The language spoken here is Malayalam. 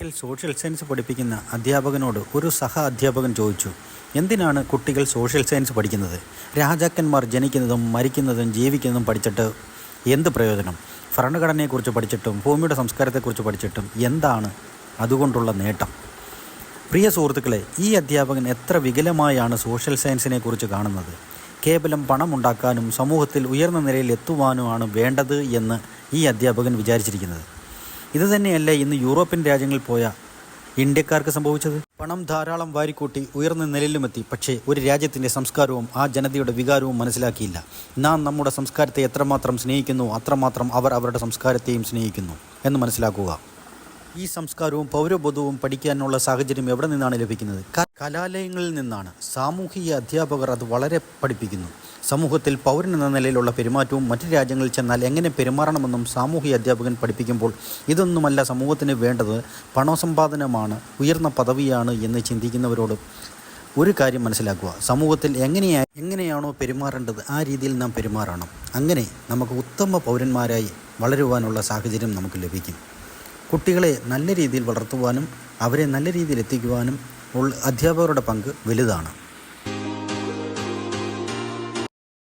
കുട്ടികൾ സോഷ്യൽ സയൻസ് പഠിപ്പിക്കുന്ന അധ്യാപകനോട് ഒരു സഹ അധ്യാപകൻ ചോദിച്ചു എന്തിനാണ് കുട്ടികൾ സോഷ്യൽ സയൻസ് പഠിക്കുന്നത്? രാജാക്കന്മാർ ജനിക്കുന്നതും മരിക്കുന്നതും ജീവിക്കുന്നതും പഠിച്ചിട്ട് എന്ത് പ്രയോജനം? ഭരണഘടനയെക്കുറിച്ച് പഠിച്ചിട്ടും ഭൂമിയുടെ സംസ്കാരത്തെക്കുറിച്ച് പഠിച്ചിട്ടും എന്താണ് അതുകൊണ്ടുള്ള നേട്ടം? പ്രിയ സുഹൃത്തുക്കളെ ഈ അധ്യാപകൻ എത്ര വികലമായാണ് സോഷ്യൽ സയൻസിനെക്കുറിച്ച് കാണുന്നത്? കേവലം പണമുണ്ടാക്കാനും സമൂഹത്തിൽ ഉയർന്ന നിലയിൽ എത്തുവാനുമാണ് വേണ്ടത് എന്ന് ഈ അധ്യാപകൻ വിചാരിച്ചിരിക്കുന്നത്. ഇതുതന്നെയല്ല ഇന്ന് യൂറോപ്യൻ രാജ്യങ്ങളിൽ പോയ ഇന്ത്യക്കാർക്ക് സംഭവിച്ചത്? പണം ധാരാളം വാരിക്കൂട്ടി ഉയർന്ന നിലയിലുമെത്തി. പക്ഷേ ഒരു രാജ്യത്തിന്റെ സംസ്കാരവും ആ ജനതയുടെ വികാരവും മനസ്സിലാക്കിയില്ല. നാം നമ്മുടെ സംസ്കാരത്തെ എത്രമാത്രം സ്നേഹിക്കുന്നു അത്രമാത്രം അവർ അവരുടെ സംസ്കാരത്തെയും സ്നേഹിക്കുന്നു എന്ന് മനസ്സിലാക്കുക. ഈ സംസ്കാരവും പൗരബോധവും പഠിക്കാനുള്ള സാഹചര്യം എവിടെ നിന്നാണ് ലഭിക്കുന്നത്? കലാലയങ്ങളിൽ നിന്നാണ്. സാമൂഹിക അധ്യാപകർ അത് വളരെ പഠിപ്പിക്കുന്നു. സമൂഹത്തിൽ പൗരൻ എന്ന നിലയിലുള്ള പെരുമാറ്റവും മറ്റ് രാജ്യങ്ങളിൽ ചെന്നാൽ എങ്ങനെ പെരുമാറണമെന്നും സാമൂഹിക അധ്യാപകൻ പഠിപ്പിക്കുമ്പോൾ ഇതൊന്നുമല്ല സമൂഹത്തിന് വേണ്ടത് പണസമ്പാദനമാണ് ഉയർന്ന പദവിയാണ് എന്ന് ചിന്തിക്കുന്നവരോട് ഒരു കാര്യം മനസ്സിലാക്കുക. സമൂഹത്തിൽ എങ്ങനെയാ എങ്ങനെയാണോ പെരുമാറേണ്ടത് ആ രീതിയിൽ നാം പെരുമാറണം. അങ്ങനെ നമുക്ക് ഉത്തമ പൗരന്മാരായി വളരുവാനുള്ള സാഹചര്യം നമുക്ക് ലഭിക്കും. കുട്ടികളെ നല്ല രീതിയിൽ വളർത്തുവാനും അവരെ നല്ല രീതിയിൽ എത്തിക്കുവാനും അധ്യാപകരുടെ പങ്ക് വലുതാണ്.